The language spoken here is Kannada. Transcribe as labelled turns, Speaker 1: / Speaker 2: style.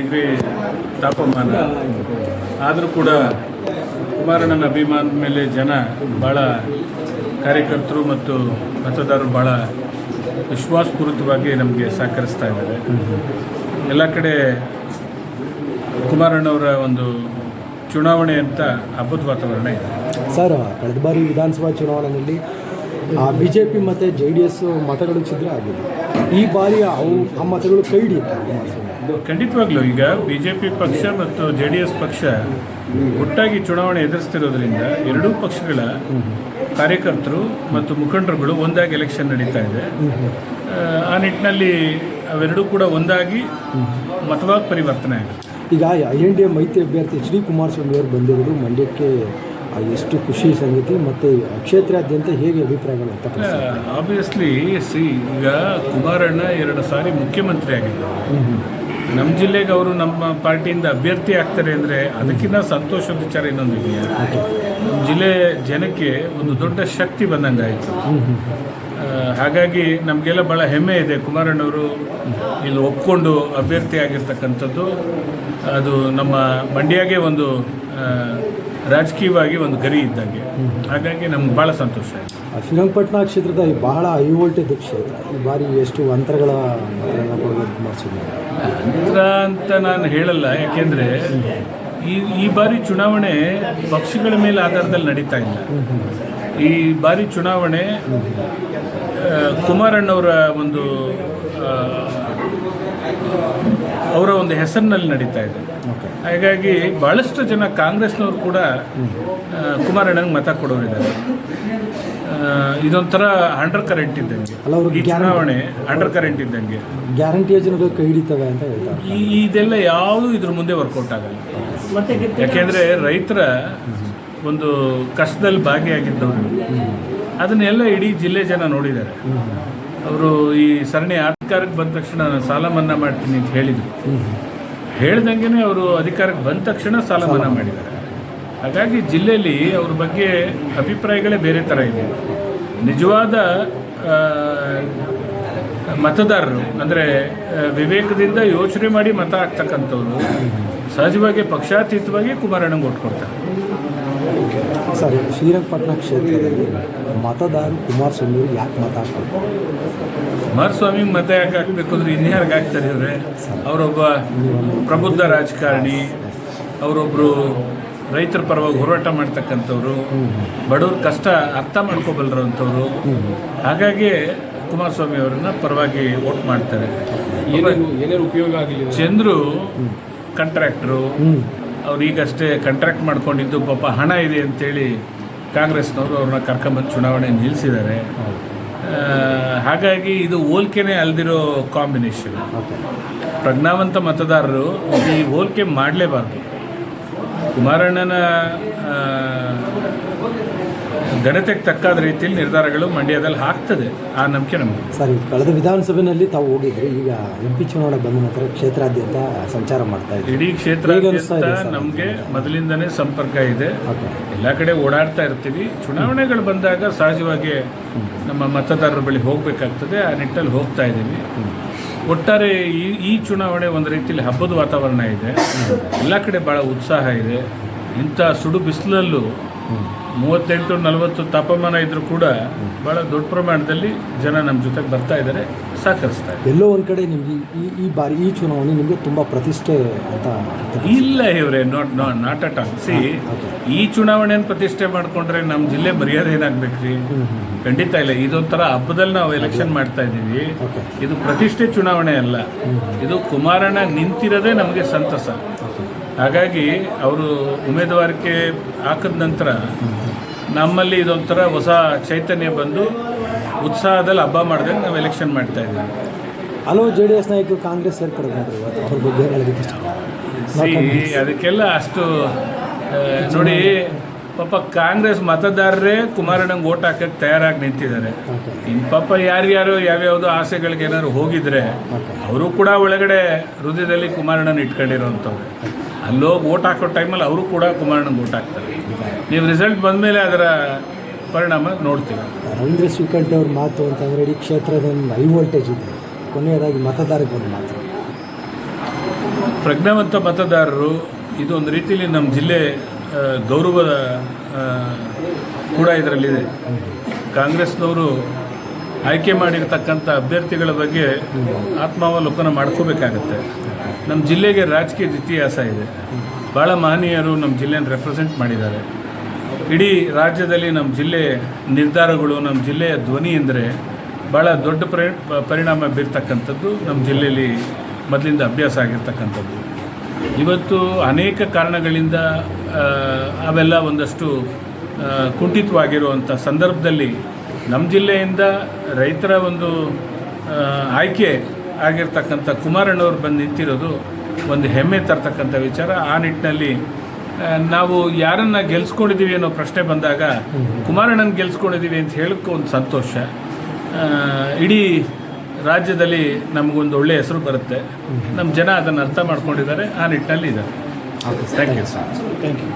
Speaker 1: ಡಿಗ್ರಿ ತಾಪಮಾನ. ಆದರೂ ಕೂಡ ಕುಮಾರಣ್ಣನ ಅಭಿಮಾನದ ಮೇಲೆ ಜನ ಭಾಳ ಕಾರ್ಯಕರ್ತರು ಮತ್ತು ಮತದಾರರು ಭಾಳ ವಿಶ್ವಾಸಪೂರಿತವಾಗಿ ನಮಗೆ ಸಹಕರಿಸ್ತಾ ಇದ್ದಾರೆ. ಎಲ್ಲ ಕಡೆ ಕುಮಾರಣ್ಣವರ ಒಂದು ಚುನಾವಣೆ ಅಂತ ಹಬ್ಬದ ವಾತಾವರಣ ಇದೆ.
Speaker 2: ಸರ್, ಕಳೆದ ಬಾರಿ ವಿಧಾನಸಭಾ ಚುನಾವಣೆಯಲ್ಲಿ ಬಿ ಜೆ ಪಿ ಮತ್ತು ಜೆ ಡಿ ಎಸ್ ಮತಗಳು ಛಿದ್ರ ಆಗಿದೆ ಈ ಬಾರಿ ಅವು ಆ ಮತಗಳು ಕೈ ಹಿಡಿಯುತ್ತೆ
Speaker 1: ಖಂಡಿತವಾಗ್ಲೂ ಈಗ ಬಿ ಜೆ ಪಿ ಪಕ್ಷ ಮತ್ತು ಜೆ ಡಿ ಎಸ್ ಪಕ್ಷ ಒಟ್ಟಾಗಿ ಚುನಾವಣೆ ಎದುರಿಸ್ತಿರೋದ್ರಿಂದ ಎರಡೂ ಪಕ್ಷಗಳ ಕಾರ್ಯಕರ್ತರು ಮತ್ತು ಮುಖಂಡರುಗಳು ಒಂದಾಗಿ ಎಲೆಕ್ಷನ್ ನಡೀತಾ ಇದೆ. ಆ, ನಿಟ್ಟಿನಲ್ಲಿ ಅವೆರಡೂ ಕೂಡ ಒಂದಾಗಿ ಮತವಾಗಿ ಪರಿವರ್ತನೆ ಆಗುತ್ತೆ.
Speaker 2: ಈಗ ಐ ಎನ್ ಡಿ ಎ ಮೈತ್ರಿ ಅಭ್ಯರ್ಥಿ ಎಚ್ ಡಿ ಕುಮಾರಸ್ವಾಮಿ ಅವರು ಬಂದಿರೋದು ಮಂಡ್ಯಕ್ಕೆ ಎಷ್ಟು ಖುಷಿ ಸಂಗತಿ ಮತ್ತು ಕ್ಷೇತ್ರಾದ್ಯಂತ ಹೇಗೆ ಅಭಿಪ್ರಾಯಗಳು ಅಂತ
Speaker 1: ಆಬ್ವಿಯಸ್ಲಿ ಸಿ ಈಗ ಕುಮಾರಣ್ಣ ಎರಡು ಸಾರಿ ಮುಖ್ಯಮಂತ್ರಿ ಆಗಿದ್ದರು. ನಮ್ಮ ಜಿಲ್ಲೆಗೆ ಅವರು ನಮ್ಮ ಪಾರ್ಟಿಯಿಂದ ಅಭ್ಯರ್ಥಿ ಆಗ್ತಾರೆ ಅಂದರೆ ಅದಕ್ಕಿಂತ ಸಂತೋಷದ ವಿಚಾರ ಇನ್ನೊಂದು ನಮ್ಮ ಜಿಲ್ಲೆ ಜನಕ್ಕೆ ಒಂದು ದೊಡ್ಡ ಶಕ್ತಿ ಬಂದಂಗೆ ಆಯಿತು. ಹಾಗಾಗಿ ನಮಗೆಲ್ಲ ಭಾಳ ಹೆಮ್ಮೆ ಇದೆ. ಕುಮಾರಣ್ಣವರು ಇಲ್ಲಿ ಒಪ್ಕೊಂಡು ಅಭ್ಯರ್ಥಿ ಆಗಿರ್ತಕ್ಕಂಥದ್ದು. ಅದು ನಮ್ಮ ಮಂಡ್ಯಗೆ ಒಂದು ರಾಜಕೀಯವಾಗಿ ಒಂದು ಗರಿ ಇದ್ದಂಗೆ. ಹಾಗಾಗಿ ನಮ್ಗೆ ಭಾಳ ಸಂತೋಷ ಆಯಿತು.
Speaker 2: ಶ್ರೀರಂಗಪಟ್ಟಣ ಕ್ಷೇತ್ರದ ಈ ಬಹಳ ಹೈ ವೋಲ್ಟೇಜ್ ಕ್ಷೇತ್ರ ಈ ಬಾರಿ ಎಷ್ಟು ಅಂತರಗಳ
Speaker 1: ಅಂತರ ಅಂತ ನಾನು ಹೇಳಲ್ಲ ಯಾಕೆಂದರೆ ಈ ಈ ಬಾರಿ ಚುನಾವಣೆ ಪಕ್ಷಗಳ ಮೇಲೆ ಆಧಾರದಲ್ಲಿ ನಡೀತಾ ಇಲ್ಲ. ಈ ಬಾರಿ ಚುನಾವಣೆ ಕುಮಾರಣ್ಣವರ ಒಂದು ಅವರ ಒಂದು ಹೆಸರಿನಲ್ಲಿ ನಡೀತಾ ಇದೆ. ಹಾಗಾಗಿ ಭಾಳಷ್ಟು ಜನ ಕಾಂಗ್ರೆಸ್ನವರು ಕೂಡ ಕುಮಾರಣ್ಣಂಗೆ ಕುಮಾರಣ್ಣನಿಗೆ ಮತ ಕೊಡೋರಿದ್ದಾರೆ. ಇದೊಂಥರ ಅಂಡರ್ ಕರೆಂಟ್ ಇದ್ದಂಗೆ. ಈ ಚುನಾವಣೆ ಅಂಡರ್ ಕರೆಂಟ್ ಇದ್ದಂಗೆ.
Speaker 2: ಗ್ಯಾರಂಟಿ ಯೋಜನೆಗಳು ಕೈ ಹಿಡಿತವೆ ಅಂತ ಹೇಳ್ತಾರೆ.
Speaker 1: ಇದೆಲ್ಲ ಯಾವುದು ಇದ್ರ ಮುಂದೆ ವರ್ಕೌಟ್ ಆಗಲ್ಲ. ಯಾಕೆಂದರೆ ರೈತರ ಒಂದು ಕಷ್ಟದಲ್ಲಿ ಭಾಗಿಯಾಗಿದ್ದವರು. ಅದನ್ನೆಲ್ಲ ಇಡೀ ಜಿಲ್ಲೆ ಜನ ನೋಡಿದ್ದಾರೆ. ಅವರು ಈ ಸರಣಿ ಅಧಿಕಾರಕ್ಕೆ ಬಂದ ತಕ್ಷಣ ನಾನು ಸಾಲ ಮನ್ನಾ ಮಾಡ್ತೀನಿ ಅಂತ ಹೇಳಿದರು. ಹೇಳ್ದಂಗೆ ಅವರು ಅಧಿಕಾರಕ್ಕೆ ಬಂದ ತಕ್ಷಣ ಸಾಲ ಮನ್ನಾ ಮಾಡಿದ್ದಾರೆ. ಹಾಗಾಗಿ ಜಿಲ್ಲೆಯಲ್ಲಿ ಅವ್ರ ಬಗ್ಗೆ ಅಭಿಪ್ರಾಯಗಳೇ ಬೇರೆ ಥರ ಇದೆ. ನಿಜವಾದ ಮತದಾರರು ಅಂದರೆ ವಿವೇಕದಿಂದ ಯೋಚನೆ ಮಾಡಿ ಮತ ಹಾಕ್ತಕ್ಕಂಥವ್ರು ಸಹಜವಾಗಿ ಪಕ್ಷಾತೀತವಾಗಿ ಕುಮಾರಣ್ಣಂಗೆ ಓಟ್ ಕೊಡ್ತಾರೆ.
Speaker 2: ಸರ್ ಶ್ರೀರಂಗಪಟ್ಟಣ ಕ್ಷೇತ್ರದಲ್ಲಿ ಮತದಾರರು ಕುಮಾರಸ್ವಾಮಿ ಅವರು ಯಾಕೆ ಮತ ಹಾಕ್ಬೇಕು?
Speaker 1: ಕುಮಾರಸ್ವಾಮಿ ಮತ ಯಾಕೆ ಹಾಕಬೇಕು ಅಂದ್ರೆ ಇನ್ಯಾರಿಗೆ ಹಾಕ್ತಾರೆ ಇವ್ರೆ ಅವರೊಬ್ಬ ಪ್ರಬುದ್ಧ ರಾಜಕಾರಣಿ ಅವರೊಬ್ಬರು ರೈತರ ಪರವಾಗಿ ಹೋರಾಟ ಮಾಡ್ತಕ್ಕಂಥವ್ರು ಬಡವ್ರ ಕಷ್ಟ ಅರ್ಥ ಮಾಡ್ಕೋಬಲ್ಲರಂಥವ್ರು ಹಾಗಾಗಿ ಕುಮಾರಸ್ವಾಮಿ ಅವರನ್ನ ಪರವಾಗಿ ವೋಟ್ ಮಾಡ್ತಾರೆ.
Speaker 3: ಏನೇನು ಉಪಯೋಗ ಆಗಲಿ
Speaker 1: ಚಂದ್ರು ಕಾಂಟ್ರಾಕ್ಟ್ರು ಅವ್ರು ಈಗಷ್ಟೇ ಕಾಂಟ್ರಾಕ್ಟ್ ಮಾಡ್ಕೊಂಡಿದ್ದು ಪಾಪ ಹಣ ಇದೆ ಅಂತೇಳಿ ಕಾಂಗ್ರೆಸ್ನವರು ಅವ್ರನ್ನ ಕರ್ಕೊಂಬಂದು ಚುನಾವಣೆ ನಿಲ್ಲಿಸಿದ್ದಾರೆ ಹಾಗಾಗಿ ಇದು ಹೋಲ್ಕೆನೇ ಅಲ್ದಿರೋ ಕಾಂಬಿನೇಷನ್ ಪ್ರಜ್ಞಾವಂತ ಮತದಾರರು ಈ ಹೋಲ್ಕೆ ಮಾಡಲೇಬಾರ್ದು. ಕುಮಾರಣ್ಣನ ಘನತೆಗೆ ತಕ್ಕಾದ ರೀತಿಯಲ್ಲಿ ನಿರ್ಧಾರಗಳು ಮಂಡ್ಯದಲ್ಲಿ ಆಗ್ತದೆ. ಆ ನಂಬಿಕೆ ನಮಗೆ.
Speaker 2: ಸರ್ ಕಳೆದ ವಿಧಾನಸಭೆಯಲ್ಲಿ ತಾವು ಹೋಗಿದ್ರಿ ಈಗ ಎಂ ಪಿ ಚುನಾವಣೆ ಬಂದ ನಂತರ ಕ್ಷೇತ್ರಾದ್ಯಂತ ಸಂಚಾರ ಮಾಡ್ತಾ ಇದ್ದೀವಿ
Speaker 1: ಇಡೀ ಕ್ಷೇತ್ರ? ನಮಗೆ ಮೊದಲಿಂದನೇ ಸಂಪರ್ಕ ಇದೆ. ಎಲ್ಲ ಕಡೆ ಓಡಾಡ್ತಾ ಇರ್ತೀವಿ. ಚುನಾವಣೆಗಳು ಬಂದಾಗ ಸಹಜವಾಗಿ ನಮ್ಮ ಮತದಾರರ ಬಳಿ ಹೋಗಬೇಕಾಗ್ತದೆ. ಆ ನಿಟ್ಟಲ್ಲಿ ಹೋಗ್ತಾ ಇದ್ದೀವಿ. ಒಟ್ಟಾರೆ ಈ ಈ ಚುನಾವಣೆ ಒಂದು ರೀತಿಯಲ್ಲಿ ಹಬ್ಬದ ವಾತಾವರಣ ಇದೆ. ಎಲ್ಲ ಕಡೆ ಭಾಳ ಉತ್ಸಾಹ ಇದೆ. ಇಂಥ ಸುಡು ಬಿಸಿಲಲ್ಲೂ ಮೂವತ್ತೆಂಟು ನಲವತ್ತು ತಾಪಮಾನ ಇದ್ರೂ ಕೂಡ ಭಾಳ ದೊಡ್ಡ ಪ್ರಮಾಣದಲ್ಲಿ ಜನ ನಮ್ಮ ಜೊತೆಗೆ ಬರ್ತಾ ಇದ್ದಾರೆ ಸಹಕರಿಸ್ತಾ ಇದ್ದಾರೆ.
Speaker 2: ಎಲ್ಲೋ ಒಂದು ಕಡೆ ನಿಮಗೆ ಈ ಈ ಬಾರಿ ಈ ಚುನಾವಣೆ ನಿಮಗೆ ತುಂಬ ಪ್ರತಿಷ್ಠೆ ಅಂತ
Speaker 1: ಇಲ್ಲ ಇವರೇ ನಾಟ್ ನಾಟ್ ಅಟ್ ಆಲ್ ಸಿ ಈ ಚುನಾವಣೆಯನ್ನು ಪ್ರತಿಷ್ಠೆ ಮಾಡ್ಕೊಂಡ್ರೆ ನಮ್ಮ ಜಿಲ್ಲೆ ಮರ್ಯಾದೆ ಏನಾಗ್ಬೇಕ್ರಿ? ಖಂಡಿತ ಇಲ್ಲ. ಇದೊಂಥರ ಹಬ್ಬದಲ್ಲಿ ನಾವು ಎಲೆಕ್ಷನ್ ಮಾಡ್ತಾ ಇದ್ದೀವಿ. ಇದು ಪ್ರತಿಷ್ಠೆ ಚುನಾವಣೆ ಅಲ್ಲ. ಇದು ಕುಮಾರಣ್ಣ ನಿಂತಿರೋದೇ ನಮಗೆ ಸಂತಸ. ಹಾಗಾಗಿ ಅವರು ಉಮೇದುವಾರಿಕೆ ಹಾಕಿದ ನಂತರ ನಮ್ಮಲ್ಲಿ ಇದೊಂಥರ ಹೊಸ ಚೈತನ್ಯ ಬಂದು ಉತ್ಸಾಹದಲ್ಲಿ ಹಬ್ಬ ಮಾಡಿದೆ ನಾವು ಎಲೆಕ್ಷನ್ ಮಾಡ್ತಾ ಇದ್ದೀವಿ.
Speaker 2: ಹಲವು ಜೆ ಡಿ ಎಸ್ ನಾಯಕರು ಕಾಂಗ್ರೆಸ್
Speaker 1: ಅದಕ್ಕೆಲ್ಲ ಅಷ್ಟು ನೋಡಿ ಪಾಪ ಕಾಂಗ್ರೆಸ್ ಮತದಾರರೇ ಕುಮಾರಣ್ಣಂಗೆ ಓಟ್ ಹಾಕಕ್ಕೆ ತಯಾರಾಗಿ ನಿಂತಿದ್ದಾರೆ. ಇನ್ನು ಪಾಪ ಯಾರ್ಯಾರು ಯಾವ್ಯಾವುದೋ ಆಸೆಗಳಿಗೆ ಏನಾದ್ರು ಹೋಗಿದ್ರೆ ಅವರು ಕೂಡ ಒಳಗಡೆ ಹೃದಯದಲ್ಲಿ ಕುಮಾರಣ್ಣನ ಇಟ್ಕೊಂಡಿರೋಂಥವ್ರು. ಅಲ್ಲೋಗಿ ವೋಟ್ ಹಾಕೋ ಟೈಮಲ್ಲಿ ಅವರು ಕೂಡ ಕುಮಾರಣ್ಣನ ವೋಟ್ ಹಾಕ್ತಾರೆ. ನೀವು ರಿಸಲ್ಟ್ ಬಂದಮೇಲೆ ಅದರ ಪರಿಣಾಮ ನೋಡ್ತೀವಿ.
Speaker 2: ರವೀಂದ್ರ ಶ್ರೀಕಂಠ್ ಅವ್ರ ಮಾತು ಅಂತಂದರೆ ಇಡೀ ಕ್ಷೇತ್ರದ ಒಂದು ಹೈ ವೋಲ್ಟೇಜ್ ಇದೆ. ಕೊನೆಯದಾಗಿ ಮತದಾರರಿಗೆ ಒಂದು ಮಾತು.
Speaker 1: ಪ್ರಜ್ಞಾವಂತ ಮತದಾರರು ಇದು ಒಂದು ರೀತಿಯಲ್ಲಿ ನಮ್ಮ ಜಿಲ್ಲೆ ಗೌರವದ ಕೂಡ ಇದರಲ್ಲಿದೆ. ಕಾಂಗ್ರೆಸ್ನವರು ಆಯ್ಕೆ ಮಾಡಿರ್ತಕ್ಕಂಥ ಅಭ್ಯರ್ಥಿಗಳ ಬಗ್ಗೆ ಆತ್ಮಾವಲೋಕನ ಮಾಡ್ಕೋಬೇಕಾಗತ್ತೆ. ನಮ್ಮ ಜಿಲ್ಲೆಗೆ ರಾಜಕೀಯದ ಇತಿಹಾಸ ಇದೆ. ಭಾಳ ಮಹನೀಯರು ನಮ್ಮ ಜಿಲ್ಲೆಯನ್ನು ರೆಪ್ರೆಸೆಂಟ್ ಮಾಡಿದ್ದಾರೆ. ಇಡೀ ರಾಜ್ಯದಲ್ಲಿ ನಮ್ಮ ಜಿಲ್ಲೆ ನಿರ್ಧಾರಗಳು, ನಮ್ಮ ಜಿಲ್ಲೆಯ ಧ್ವನಿ ಅಂದರೆ ಭಾಳ ದೊಡ್ಡ ಪರಿ, ಪರಿಣಾಮ ಬೀರ್ತಕ್ಕಂಥದ್ದು ನಮ್ಮ ಜಿಲ್ಲೆಯಲ್ಲಿ ಮೊದಲಿಂದ ಅಭ್ಯಾಸ ಆಗಿರ್ತಕ್ಕಂಥದ್ದು. ಇವತ್ತು ಅನೇಕ ಕಾರಣಗಳಿಂದ ಅವೆಲ್ಲ ಒಂದಷ್ಟು ಕುಂಠಿತವಾಗಿರುವಂಥ ಸಂದರ್ಭದಲ್ಲಿ ನಮ್ಮ ಜಿಲ್ಲೆಯಿಂದ ರೈತರ ಒಂದು ಆಯ್ಕೆ ಆಗಿರ್ತಕ್ಕಂಥ ಕುಮಾರಣ್ಣವ್ರು ಬಂದು ನಿಂತಿರೋದು ಒಂದು ಹೆಮ್ಮೆ ತರ್ತಕ್ಕಂಥ ವಿಚಾರ. ಆ ನಿಟ್ಟಿನಲ್ಲಿ ನಾವು ಯಾರನ್ನ ಗೆಲ್ಸ್ಕೊಂಡಿದ್ದೀವಿ ಅನ್ನೋ ಪ್ರಶ್ನೆ ಬಂದಾಗ ಕುಮಾರಣ್ಣನ ಗೆಲ್ಸ್ಕೊಂಡಿದ್ದೀವಿ ಅಂತ ಹೇಳೋಕ್ಕೂ ಒಂದು ಸಂತೋಷ. ಇಡೀ ರಾಜ್ಯದಲ್ಲಿ ನಮಗೊಂದು ಒಳ್ಳೆಯ ಹೆಸರು ಬರುತ್ತೆ. ನಮ್ಮ ಜನ ಅದನ್ನು ಅರ್ಥ ಮಾಡ್ಕೊಂಡಿದ್ದಾರೆ. ಆ ನಿಟ್ಟಿನಲ್ಲಿ ಇದ್ದಾರೆ thank you sir
Speaker 2: thank you